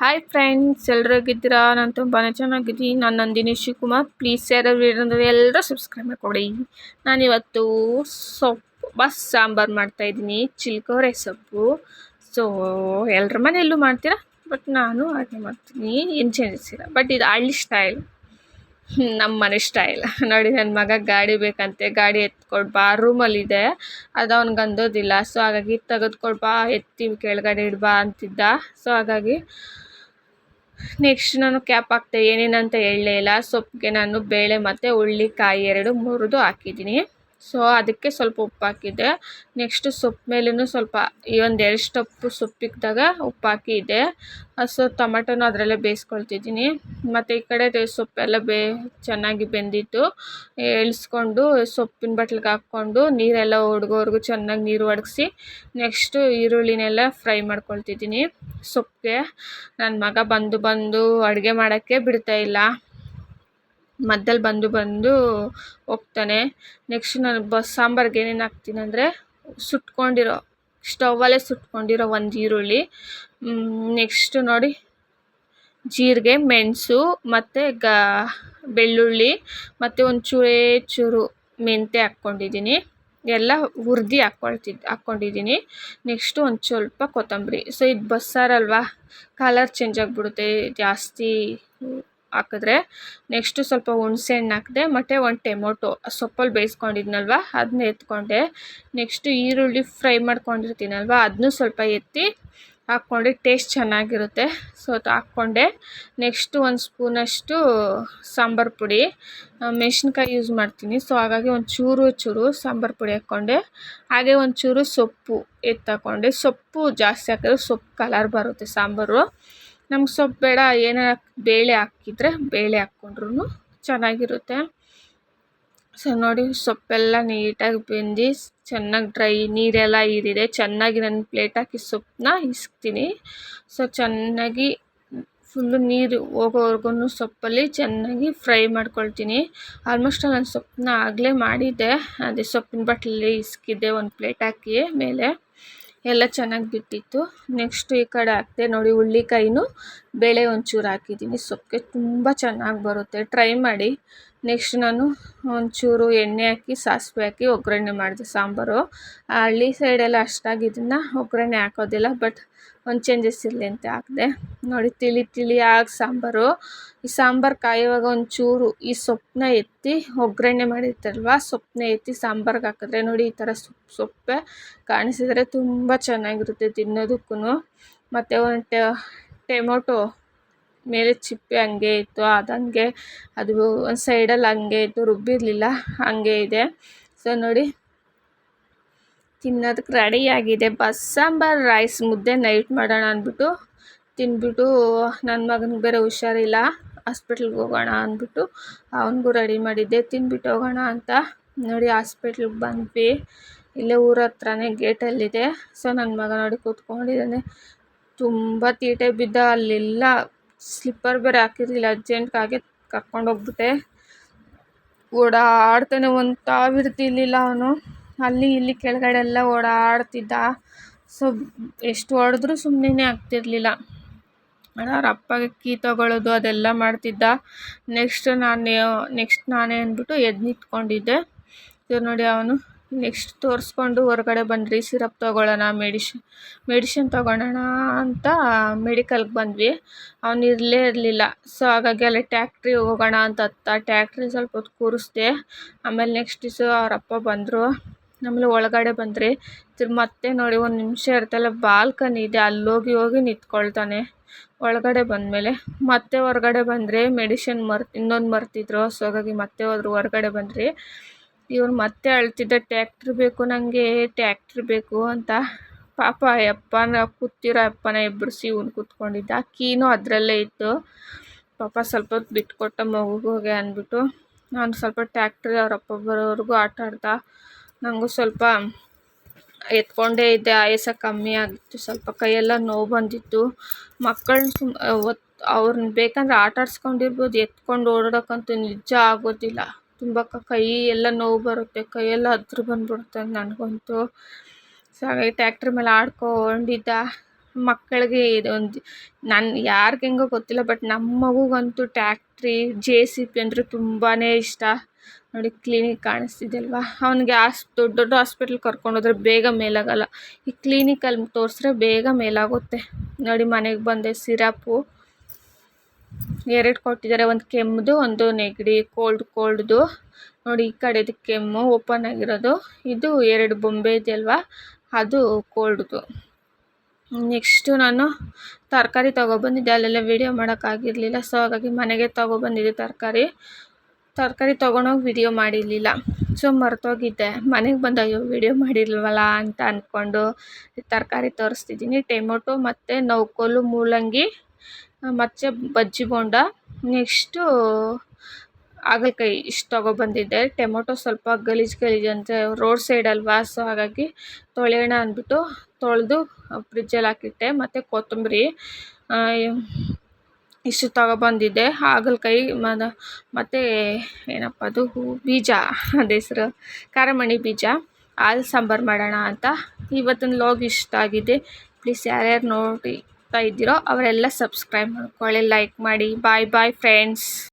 Hi friends ಎಲ್ಲರೂ ಹೇಗಿದ್ದೀರಾ? ನಾನು ತುಂಬಾ ಚೆನ್ನಾಗಿದ್ದೀನಿ. ನಾನು ನಂದಿನಿ ಶಿವಕುಮಾರ್. ಪ್ಲೀಸ್ ಯಾರು ಅಂದರೆ ಎಲ್ಲರೂ ಸಬ್ಸ್ಕ್ರೈಬ್ ಮಾಡಿಕೊಡಿ. ನಾನಿವತ್ತು ಸೊಪ್ಪು, ಬಸ್ ಸಾಂಬಾರು ಮಾಡ್ತಾಯಿದ್ದೀನಿ ಚಿಲ್ಕೋರೆ ಸೊಪ್ಪು. ಸೊ ಎಲ್ಲರ ಮನೆಯಲ್ಲೂ ಮಾಡ್ತೀರಾ? ಬಟ್ ನಾನು ಹಾಗೆ ಮಾಡ್ತೀನಿ. ಏನು ಚೇಂಜಸ್ ಇಲ್ಲ ಬಟ್ ಇದು ಹಳ್ಳಿ ಸ್ಟೈಲ್ ನಮ್ಮ ಮನೆ ಸ್ಟೈಲ್ ನೋಡಿ ನನ್ನ ಮಗ ಗಾಡಿ ಬೇಕಂತೆ. ಗಾಡಿ ಎತ್ಕೊಂಡು ಬಾ ರೂಮಲ್ಲಿದೆ ಅದು ಅವ್ನಿಗೆ ಅಂದೋದಿಲ್ಲ ಸೊ ಹಾಗಾಗಿ ತೆಗೆದುಕೊಡ್ಬಾ ಎತ್ತಿ ಕೆಳಗಡೆ ಇಡ್ಬಾ ಅಂತಿದ್ದ. ಸೊ ಹಾಗಾಗಿ ನೆಕ್ಸ್ಟ್ ನಾನು ಕ್ಯಾಪ್ ಹಾಕ್ತೆ, ಏನೇನಂತ ಹೇಳಲೇ ಇಲ್ಲ. ಸೊಪ್ಪಿಗೆ ನಾನು ಬೇಳೆ ಮತ್ತು ಹುರ್ಳಿಕಾಯಿ ಎರಡು ಮುರಿದು ಹಾಕಿದ್ದೀನಿ. ಸೊ ಅದಕ್ಕೆ ಸ್ವಲ್ಪ ಉಪ್ಪು ಹಾಕಿದ್ದೆ ನೆಕ್ಸ್ಟ್ ಸೊಪ್ಪು ಮೇಲೂ ಸ್ವಲ್ಪ ಈ ಒಂದು ಎರಡು ಸ್ಟಪ್ಪು ಸೊಪ್ಪಿಕ್ಕಿದಾಗ ಉಪ್ಪು ಹಾಕಿದ್ದೆ ಸೊ ಟೊಮೆಟೊನೂ ಅದರಲ್ಲೇ ಬೇಯಿಸ್ಕೊಳ್ತಿದ್ದೀನಿ. ಮತ್ತು ಈ ಕಡೆ ಸೊಪ್ಪೆಲ್ಲ ಬೇ ಚೆನ್ನಾಗಿ ಬೆಂದಿತ್ತು. ಎಳ್ಸ್ಕೊಂಡು ಸೊಪ್ಪಿನ ಬಟ್ಲಿಗೆ ಹಾಕ್ಕೊಂಡು ನೀರೆಲ್ಲ ಒಡ್ಗೋವರೆಗೂ ಚೆನ್ನಾಗಿ ನೀರು ಒಡಗಿಸಿ ನೆಕ್ಸ್ಟು ಈರುಳ್ಳಿನೆಲ್ಲ ಫ್ರೈ ಮಾಡ್ಕೊಳ್ತಿದ್ದೀನಿ ಸೊಪ್ಪಿಗೆ ನನ್ನ ಮಗ ಬಂದು ಬಂದು ಅಡುಗೆ ಮಾಡೋಕ್ಕೆ ಬಿಡ್ತಾಯಿಲ್ಲ ಮಧ್ಯದಲ್ಲಿ ಬಂದು ಬಂದು ಹೋಗ್ತಾನೆ. ನೆಕ್ಸ್ಟ್ ನಾನು ಬಸ್ ಸಾಂಬಾರ್ಗೆ ಏನೇನು ಹಾಕ್ತೀನಿ ಅಂದರೆ ಸುಟ್ಕೊಂಡಿರೋ, ಸ್ಟವಲ್ಲೇ ಸುಟ್ಕೊಂಡಿರೋ ಒಂದು ಈರುಳ್ಳಿ. ನೆಕ್ಸ್ಟ್ ನೋಡಿ ಜೀರಿಗೆ, ಮೆಣಸು ಮತ್ತು ಗ, ಬೆಳ್ಳುಳ್ಳಿ ಮತ್ತು ಒಂದು ಚೂರೇ ಚೂರು ಮೆಂತೆ ಹಾಕ್ಕೊಂಡಿದ್ದೀನಿ. ಎಲ್ಲ ಹುರ್ದು ಹಾಕ್ಕೊಳ್ತಿದ್ದು ಹಾಕ್ಕೊಂಡಿದ್ದೀನಿ. ನೆಕ್ಸ್ಟು ಒಂದು ಸ್ವಲ್ಪ ಕೊತ್ತಂಬರಿ. ಸೊ ಇದು ಬಸ್ಸಾರಲ್ವಾ? ಕಲರ್ ಚೇಂಜ್ ಆಗಿಬಿಡುತ್ತೆ ಜಾಸ್ತಿ. ಹಾಕಿದ್ರೆ ನೆಕ್ಸ್ಟು ಸ್ವಲ್ಪ ಹುಣಸೆ ಹಣ್ಣು ಹಾಕಿದೆ, ಮತ್ತು ಒಂದು ಟೊಮೊಟೊ ಸೊಪ್ಪಲ್ಲಿ ಬೇಯಿಸ್ಕೊಂಡಿದ್ನಲ್ವ? ಅದನ್ನ ಎತ್ಕೊಂಡೆ. ನೆಕ್ಸ್ಟು ಈರುಳ್ಳಿ ಫ್ರೈ ಮಾಡ್ಕೊಂಡಿರ್ತೀನಲ್ವ ಅದನ್ನೂ ಸ್ವಲ್ಪ ಎತ್ತಿ ಹಾಕ್ಕೊಂಡ್ರೆ ಟೇಸ್ಟ್ ಚೆನ್ನಾಗಿರುತ್ತೆ. ಸೊ ಅದು ಹಾಕ್ಕೊಂಡೆ. ನೆಕ್ಸ್ಟು ಒಂದು ಸ್ಪೂನಷ್ಟು ಸಾಂಬಾರು ಪುಡಿ. ಮೆಣಸಿನ್ಕಾಯಿ ಯೂಸ್ ಮಾಡ್ತೀನಿ. ಸೊ ಹಾಗಾಗಿ ಒಂದು ಚೂರು ಚೂರು ಸಾಂಬಾರು ಪುಡಿ ಹಾಕ್ಕೊಂಡೆ. ಹಾಗೆ ಒಂದು ಚೂರು ಸೊಪ್ಪು ಎತ್ತಾಕೊಂಡೆ ಸೊಪ್ಪು ಜಾಸ್ತಿ ಹಾಕಿದ್ರೆ ಸೊಪ್ಪು ಕಲರ್ ಬರುತ್ತೆ ಸಾಂಬಾರು. ನಮ್ಗೆ ಸೊಪ್ಪು ಬೇಡ, ಏನಾರ ಬೇಳೆ ಹಾಕಿದ್ರೆ ಬೇಳೆ ಹಾಕ್ಕೊಂಡ್ರು ಚೆನ್ನಾಗಿರುತ್ತೆ. ಸೊ ನೋಡಿ, ಸೊಪ್ಪೆಲ್ಲ ನೀಟಾಗಿ ಬೆಂದು ಚೆನ್ನಾಗಿ ಡ್ರೈ, ನೀರೆಲ್ಲ ಹೀರಿದೆ. ಚೆನ್ನಾಗಿ ನನ್ನ ಪ್ಲೇಟ್ ಹಾಕಿ ಸೊಪ್ಪನ್ನ ಇಸ್ಕ್ತೀನಿ. ಸೊ ಚೆನ್ನಾಗಿ ಫುಲ್ಲು ನೀರು ಹೋಗೋವರೆಗೂ ಸೊಪ್ಪಲ್ಲಿ ಚೆನ್ನಾಗಿ ಫ್ರೈ ಮಾಡ್ಕೊಳ್ತೀನಿ. ಆಲ್ಮೋಸ್ಟ್ ನಾನು ಸೊಪ್ಪನ್ನ ಆಗಲೇ ಮಾಡಿದ್ದೆ. ಅದೇ ಸೊಪ್ಪಿನ ಬಟ್ಲಲ್ಲಿ ಇಸ್ಕಿದ್ದೆ ಒಂದು ಪ್ಲೇಟ್ ಹಾಕಿ ಮೇಲೆ. ಎಲ್ಲ ಚೆನ್ನಾಗಿ ಬಿಟ್ಟಿತ್ತು. ನೆಕ್ಸ್ಟ್ ಈ ಕಡೆ ಹಾಕಿದೆ ನೋಡಿ ಹುಳ್ಳಿಕಾಯಿನೂ ಬೇಳೆ ಒಂಚೂರು ಹಾಕಿದ್ದೀನಿ ಸೊಪ್ಪಿಗೆ ತುಂಬ ಚೆನ್ನಾಗಿ ಬರುತ್ತೆ. ಟ್ರೈ ಮಾಡಿ. ನೆಕ್ಸ್ಟ್ ನಾನು ಒಂಚೂರು ಎಣ್ಣೆ ಹಾಕಿ, ಸಾಸಿವೆ ಹಾಕಿ, ಒಗ್ಗರಣೆ ಮಾಡಿದೆ ಸಾಂಬಾರು. ಹಳ್ಳಿ ಸೈಡೆಲ್ಲ ಅಷ್ಟಾಗಿ ಇದನ್ನು ಒಗ್ಗರಣೆ ಹಾಕೋದಿಲ್ಲ ಬಟ್ ಒಂದು ಚೇಂಜಸ್ ಇರಲಿ ಅಂತ ಹಾಕಿದೆ ನೋಡಿ, ತಿಳಿ ತಿಳಿಯಾಗಿ ಸಾಂಬಾರು. ಈ ಸಾಂಬಾರು ಕಾಯುವಾಗ ಒಂಚೂರು ಈ ಸೊಪ್ಪನ್ನ ಎತ್ತಿ ಒಗ್ಗರಣೆ ಮಾಡಿರ್ತಾರಲ್ವ ಸೊಪ್ಪನ್ನ ಎತ್ತಿ ಸಾಂಬಾರ್ಗೆ ಹಾಕಿದ್ರೆ ನೋಡಿ ಈ ಥರ ಸೊಪ್ಪು ಸೊಪ್ಪೆ ಕಾಣಿಸಿದರೆ ತುಂಬ ಚೆನ್ನಾಗಿರುತ್ತೆ ತಿನ್ನೋದಕ್ಕೂ ಮತ್ತು ಒಂದು ಟೆಮೊಟೊ ಮೇಲೆ ಚಿಪ್ಪೆ ಹಂಗೆ ಇತ್ತು, ಅದು ಹಂಗೆ, ಅದು ಒಂದು ಸೈಡಲ್ಲಿ ಹಂಗೆ ಇತ್ತು, ರುಬ್ಬಿರಲಿಲ್ಲ, ಹಂಗೆ ಇದೆ. ಸೊ ನೋಡಿ ತಿನ್ನೋದಕ್ಕೆ ಆಗಿದೆ. ಸಾಂಬಾರು ರೈಸ್ ಮುದ್ದೆ ನೈಟ್ ಮಾಡೋಣ ಅಂದ್ಬಿಟ್ಟು ತಿಂದ್ಬಿಟ್ಟು ನನ್ನ ಮಗನಿಗೆ ಬೇರೆ ಹುಷಾರಿಲ್ಲ ಹಾಸ್ಪಿಟ್ಲಿಗೆ ಹೋಗೋಣ ಅಂದ್ಬಿಟ್ಟು ಅವನಿಗೂ ರೆಡಿ ಮಾಡಿದ್ದೆ. ತಿಂದ್ಬಿಟ್ಟು ಹೋಗೋಣ ಅಂತ ನೋಡಿ ಹಾಸ್ಪಿಟ್ಲಿಗೆ ಬಂದ್ವಿ. ಇಲ್ಲೇ ಊರ ಹತ್ರನೇ ಗೇಟಲ್ಲಿದೆ ಸೊ ನನ್ನ ಮಗ ನೋಡಿ ಕೂತ್ಕೊಂಡಿದ್ದಾನೆ. ತುಂಬ ತೀಟೆ ಬಿದ್ದ. ಅಲ್ಲೆಲ್ಲ ಸ್ಲಿಪ್ಪರ್ ಬೇರೆ ಹಾಕಿರಲಿಲ್ಲ. ಅರ್ಜೆಂಟ್ಗಾಗೆ ಕರ್ಕೊಂಡೋಗ್ಬಿಟ್ಟೆ ಓಡಾಡ್ತಾನೆ ಒಂದು ತಾವಿರ್ತಿರ್ಲಿಲ್ಲ ಅವನು. ಅಲ್ಲಿ ಇಲ್ಲಿ ಕೆಳಗಡೆ ಎಲ್ಲ ಓಡಾಡ್ತಿದ್ದ. ಸೊ ಎಷ್ಟು ಹೊಡೆದ್ರೂ ಸುಮ್ಮನೆ ಆಗ್ತಿರಲಿಲ್ಲ. ಅವ್ರ ಅಪ್ಪಗೆ ಕೀ ತಗೊಳ್ಳೋದು ಅದೆಲ್ಲ ಮಾಡ್ತಿದ್ದ. ನೆಕ್ಸ್ಟ್ ನಾನು ನೆಕ್ಸ್ಟ್ ನಾನೇ ಅಂದ್ಬಿಟ್ಟು ಎದ್ದು ನಿಂತ್ಕೊಂಡಿದ್ದೆ ಇದು ನೋಡಿ ಅವನು. ನೆಕ್ಸ್ಟ್ ತೋರಿಸ್ಕೊಂಡು ಹೊರಗಡೆ ಬಂದ್ರಿ ಸಿರಪ್ ತೊಗೊಳ್ಳೋಣ ಮೆಡಿಷನ್ ಮೆಡಿಷನ್ ತೊಗೊಳೋಣ ಅಂತ ಮೆಡಿಕಲ್ಗೆ ಬಂದ್ವಿ. ಅವನು ಇರಲೇ ಇರಲಿಲ್ಲ. ಸೊ ಹಾಗಾಗಿ ಅಲ್ಲಿ ಟ್ಯಾಕ್ಟ್ರಿಗೆ ಹೋಗೋಣ ಅಂತ ಹತ್ತ ಟ್ಯಾಕ್ಟ್ರಿ ಸ್ವಲ್ಪ ಹೊತ್ತು ಕೂರಿಸ್ದೆ. ಆಮೇಲೆ ನೆಕ್ಸ್ಟ್ ದಿವಸ ಅವ್ರ ಅಪ್ಪ ಬಂದರು. ಆಮೇಲೆ ಒಳಗಡೆ ಬಂದ್ರಿ ತಿರ್ಗಿ ಮತ್ತೆ ನೋಡಿ ಒಂದು ನಿಮಿಷ ಇರ್ತಲ್ಲ ಬಾಲ್ಕನಿ ಇದೆ, ಅಲ್ಲೋಗಿ ಹೋಗಿ ನಿಂತ್ಕೊಳ್ತಾನೆ. ಒಳಗಡೆ ಬಂದಮೇಲೆ ಮತ್ತೆ ಹೊರಗಡೆ ಬಂದರೆ ಮೆಡಿಷನ್ ಮರ್, ಇನ್ನೊಂದು ಮರ್ತಿದ್ರು, ಸೊ ಹಾಗಾಗಿ ಮತ್ತೆ ಹೋದ್ರು. ಹೊರಗಡೆ ಬಂದರೆ ಇವ್ರು ಮತ್ತೆ ಅಳ್ತಿದ್ದ ಟ್ಯಾಕ್ಟ್ರ್ ಬೇಕು ನನಗೆ ಟ್ಯಾಕ್ಟ್ರ್ ಬೇಕು ಅಂತ. ಪಾಪ ಅಪ್ಪನ ಕೂತಿರೋ ಅಪ್ಪನ ಎಬ್ಬರಿಸಿ ಇವ್ನು ಕೂತ್ಕೊಂಡಿದ್ದ. ಕೀನು ಅದರಲ್ಲೇ ಇತ್ತು. ಪಾಪ ಸ್ವಲ್ಪ ಬಿಟ್ಕೊಟ್ಟ ಮಗುಗೆ ಅಂದ್ಬಿಟ್ಟು ನಾನು ಸ್ವಲ್ಪ ಟ್ಯಾಕ್ಟ್ರಿ ಅವ್ರ ಅಪ್ಪ ಬರೋವರೆಗೂ ಆಟ ಆಡ್ದ ನನಗೂ ಸ್ವಲ್ಪ ಎತ್ಕೊಂಡೇ ಇದ್ದೆ, ಆಯಾಸ ಕಮ್ಮಿ ಆಗಿತ್ತು. ಸ್ವಲ್ಪ ಕೈಯೆಲ್ಲ ನೋವು ಬಂದಿತ್ತು. ಮಕ್ಕಳನ್ನ ಸುಮ್ ಒತ್ತು ಅವ್ರನ್ನ ಬೇಕಂದ್ರೆ ಆಟ ಆಡ್ಸ್ಕೊಂಡಿರ್ಬೋದು. ಎತ್ಕೊಂಡು ಓಡಾಡೋಕ್ಕಂತೂ ನಿಜ ಆಗೋದಿಲ್ಲ. ತುಂಬ ಕೈ ಎಲ್ಲ ನೋವು ಬರುತ್ತೆ. ಕೈಯೆಲ್ಲ ಹತ್ರ ಬಂದ್ಬಿಡುತ್ತೆ ನನಗಂತೂ. ಸೊ, ಹಾಗಾಗಿ ಟ್ಯಾಕ್ಟ್ರ್ ಮೇಲೆ ಆಡ್ಕೊಂಡಿದ್ದ ಮಕ್ಕಳಿಗೆ ಇದೊಂದು ನನ್ನ ಯಾರಿಗೆ ಹೆಂಗೋ ಗೊತ್ತಿಲ್ಲ ಬಟ್ ನಮ್ಮ ಮಗುಗಂತೂ ಟ್ಯಾಕ್ಟ್ರಿ ಜೆ ಸಿ ಪಿ ಅಂದರೆ ತುಂಬಾ ಇಷ್ಟ. ನೋಡಿ ಕ್ಲಿನಿಕ್ ಕಾಣಿಸ್ತಿದೆ ಅಲ್ವಾ ಅವ್ನಿಗೆ ಆಸ್ ದೊಡ್ಡ ದೊಡ್ಡ ಹಾಸ್ಪಿಟ್ಲ್ ಕರ್ಕೊಂಡೋದ್ರೆ ಬೇಗ ಮೇಲಾಗಲ್ಲ. ಈ ಕ್ಲಿನಿಕಲ್ಲಿ ತೋರಿಸ್ರೆ ಬೇಗ ಮೇಲಾಗುತ್ತೆ. ನೋಡಿ ಮನೆಗೆ ಬಂದೆ ಸಿರಪು. ಎರಡು ಕೊಟ್ಟಿದ್ದಾರೆ, ಒಂದು ಕೆಮ್ಮದು, ಒಂದು ನೆಗಡಿ ಕೋಲ್ಡ್ ಕೋಲ್ಡ್ದು ನೋಡಿ ಈ ಕಡೆದು ಕೆಮ್ಮು ಓಪನ್ ಆಗಿರೋದು. ಇದು ಎರಡು ಬೊಂಬೆ ಇದೆಯಲ್ವಾ? ಅದು ಕೋಲ್ಡ್ದು ನೆಕ್ಸ್ಟು ನಾನು ತರಕಾರಿ ತೊಗೊಬಂದಿದ್ದೆ ಅಲ್ಲೆಲ್ಲ ವೀಡಿಯೋ ಮಾಡೋಕ್ಕಾಗಿರಲಿಲ್ಲ ಸೊ ಹಾಗಾಗಿ ಮನೆಗೆ ತೊಗೊಬಂದಿದ್ದೆ ತರಕಾರಿ. ತರಕಾರಿ ತೊಗೊಂಡೋಗಿ ವಿಡಿಯೋ ಮಾಡಿರಲಿಲ್ಲ. ಸೊ ಮರೆತೋಗಿದ್ದೆ. ಮನೆಗೆ ಬಂದು ಅಯ್ಯೋ ವಿಡಿಯೋ ಮಾಡಿರಲ್ವಲ್ಲ ಅಂತ ಅಂದ್ಕೊಂಡು ತರಕಾರಿ ತೋರಿಸ್ತಿದ್ದೀನಿ. ಟೊಮೊಟೊ ಮತ್ತು ನೌಕೋಲು ಮೂಲಂಗಿ, ಮತ್ತು ಬಜ್ಜಿ ಬೋಂಡ. ನೆಕ್ಸ್ಟು ಹಾಗಲಕಾಯಿ ಇಷ್ಟು ತೊಗೊಬಂದಿದ್ದೆ. ಟೊಮೊಟೊ ಸ್ವಲ್ಪ ಗಲೀಜು ಗಲೀಜು ಅಂದರೆ ರೋಡ್ ಸೈಡ್ ಅಲ್ವಾ ಸೊ ಹಾಗಾಗಿ ತೊಳೆಯೋಣ ಅಂದ್ಬಿಟ್ಟು ತೊಳೆದು ಫ್ರಿಜ್ಜಲ್ಲಿ ಹಾಕಿಟ್ಟೆ. ಮತ್ತು ಕೊತ್ತಂಬರಿ ಇಷ್ಟು ತಗೊಬಂದಿದ್ದೆ. ಹಾಗಲಕಾಯಿ ಮತ್ತು ಏನಪ್ಪ ಅದು? ಬೀಜ. ಅದು ಹೆಸ್ರು ಕಾರಮಣಿ ಬೀಜ. ಹಾಲು ಸಾಂಬಾರು ಮಾಡೋಣ ಅಂತ. ಇವತ್ತಿನ ಲಾಗ್ ಇಷ್ಟ ಆಗಿದೆ. ಪ್ಲೀಸ್ ಯಾರ್ಯಾರು ನೋಡ್ತಾ ಇದ್ದೀರೋ ಅವರೆಲ್ಲ ಸಬ್ಸ್ಕ್ರೈಬ್ ಮಾಡ್ಕೊಳ್ಳಿ ಲೈಕ್ ಮಾಡಿ. ಬಾಯ್ ಬಾಯ್ ಫ್ರೆಂಡ್ಸ್